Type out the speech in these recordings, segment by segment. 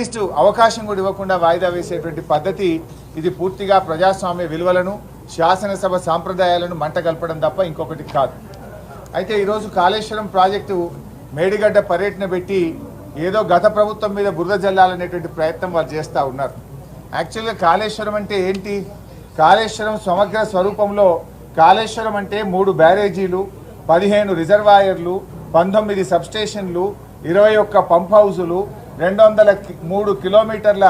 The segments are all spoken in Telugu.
అట్లీస్ట్ అవకాశం కూడా ఇవ్వకుండా వాయిదా వేసేటువంటి పద్ధతి ఇది పూర్తిగా ప్రజాస్వామ్య విలువలను శాసనసభ సాంప్రదాయాలను మంట కలపడం తప్ప ఇంకొకటి కాదు. అయితే ఈరోజు కాళేశ్వరం ప్రాజెక్టు మేడిగడ్డ పర్యటన పెట్టి ఏదో గత ప్రభుత్వం మీద బురద జల్లాలనేటువంటి ప్రయత్నం వాళ్ళు చేస్తూ ఉన్నారు. యాక్చువల్గా కాళేశ్వరం అంటే ఏంటి? కాళేశ్వరం సమగ్ర స్వరూపంలో కాళేశ్వరం అంటే మూడు బ్యారేజీలు పదిహేను రిజర్వాయర్లు పంతొమ్మిది సబ్స్టేషన్లు ఇరవై ఒక్క పంప్ హౌజులు రెండు వందల మూడు కిలోమీటర్ల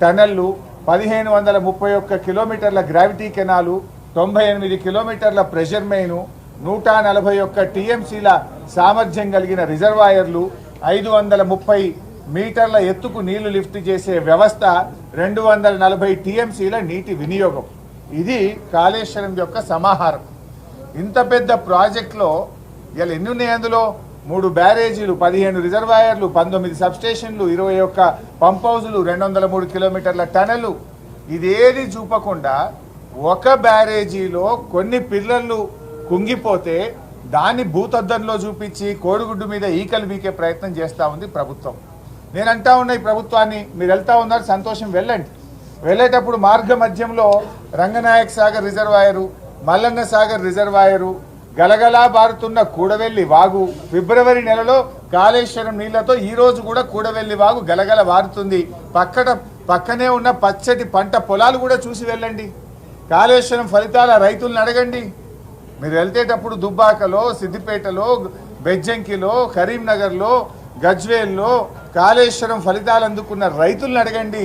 టనళ్ళు పదిహేను వందల ముప్పై ఒక్క కిలోమీటర్ల గ్రావిటీ కెనాలు తొంభై ఎనిమిది కిలోమీటర్ల ప్రెషర్ మెయిన్ నూట నలభై ఒక్క టీఎంసీల సామర్థ్యం కలిగిన రిజర్వాయర్లు ఐదు వందల ముప్పై మీటర్ల ఎత్తుకు నీళ్ళు లిఫ్ట్ చేసే వ్యవస్థ రెండు వందల నలభై టీఎంసీల నీటి వినియోగం. ఇది కాళేశ్వరం యొక్క సమాహారం. ఇంత పెద్ద ప్రాజెక్ట్లో ఇలా ఎన్ని ఉన్నాయి అందులో? మూడు బ్యారేజీలు పదిహేను రిజర్వాయర్లు పంతొమ్మిది సబ్స్టేషన్లు ఇరవై ఒక్క పంప్ హౌజులు రెండు వందల మూడు కిలోమీటర్ల టనలు. ఇదేది చూపకుండా ఒక బ్యారేజీలో కొన్ని పిల్లలు కుంగిపోతే దాన్ని భూతద్దంలో చూపించి కోడిగుడ్డు మీద ఈకలు బీకే ప్రయత్నం చేస్తూ ఉంది ప్రభుత్వం. నేను అంటా ఉన్నా ఈ ప్రభుత్వాన్ని మీరు వెళ్తూ ఉన్నారు సంతోషం వెళ్ళండి. వెళ్ళేటప్పుడు మార్గ మధ్యంలో రంగనాయక్ సాగర్ రిజర్వాయరు మల్లన్న సాగర్ రిజర్వాయరు గలగలా బారుతున్న కూడవెల్లి వాగు. ఫిబ్రవరి నెలలో కాళేశ్వరం నీళ్ళతో ఈ రోజు కూడా కూడవెల్లి వాగు గలగల బారుతుంది పక్కన పక్కనే ఉన్న పచ్చటి పంట పొలాలు కూడా చూసి వెళ్ళండి. కాళేశ్వరం ఫలితాల రైతులను అడగండి. మీరు వెళ్తేటప్పుడు దుబ్బాకలో సిద్దిపేటలో బెజ్జంకిలో కరీంనగర్లో గజ్వేల్లో కాళేశ్వరం ఫలితాలు అందుకున్న రైతులను అడగండి.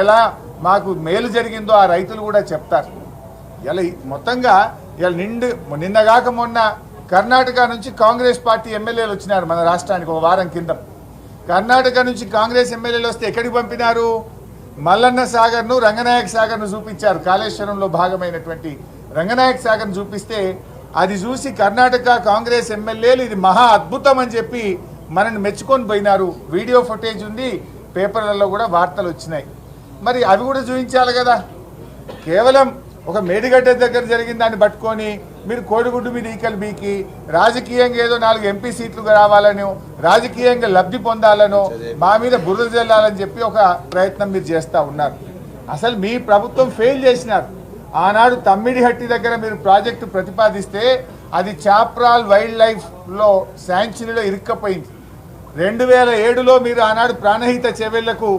ఎలా మాకు మేలు జరిగిందో ఆ రైతులు కూడా చెప్తారు. ఇలా మొత్తంగా ఇవాళ నిండు నిన్నగాక మొన్న కర్ణాటక నుంచి కాంగ్రెస్ పార్టీ ఎమ్మెల్యేలు వచ్చినారు మన రాష్ట్రానికి ఒక వారం కింద. కర్ణాటక నుంచి కాంగ్రెస్ ఎమ్మెల్యేలు వస్తే ఎక్కడికి పంపినారు? మల్లన్న సాగర్ను రంగనాయక సాగర్ను చూపించారు. కాళేశ్వరంలో భాగమైనటువంటి రంగనాయక సాగర్ను చూపిస్తే అది చూసి కర్ణాటక కాంగ్రెస్ ఎమ్మెల్యేలు ఇది మహా అద్భుతం అని చెప్పి మనల్ని మెచ్చుకొని పోయినారు. వీడియో ఫుటేజ్ ఉంది పేపర్లలో కూడా వార్తలు వచ్చినాయి. మరి అవి కూడా చూపించాలి కదా. కేవలం ఒక మేడిగడ్డ దగ్గర జరిగిన దాన్ని పట్టుకొని మీరు కోడిగుడ్డు మీద ఈకలు బీకి రాజకీయంగా ఏదో నాలుగు ఎంపీ సీట్లు రావాలనో రాజకీయంగా లబ్ధి పొందాలనో మా మీద బురద జల్లాలని చెప్పి ఒక ప్రయత్నం మీరు చేస్తూ ఉన్నారు. అసలు మీ ప్రభుత్వం ఫెయిల్ చేసినారు. ఆనాడు తమ్మిడిహట్టి దగ్గర మీరు ప్రాజెక్టు ప్రతిపాదిస్తే అది చాప్రాల్ వైల్డ్ లైఫ్లో శాంక్చురీలో ఇరుక్కపోయింది. రెండు వేల ఏడులో మీరు ఆనాడు ప్రాణహిత చెవెళ్ళకు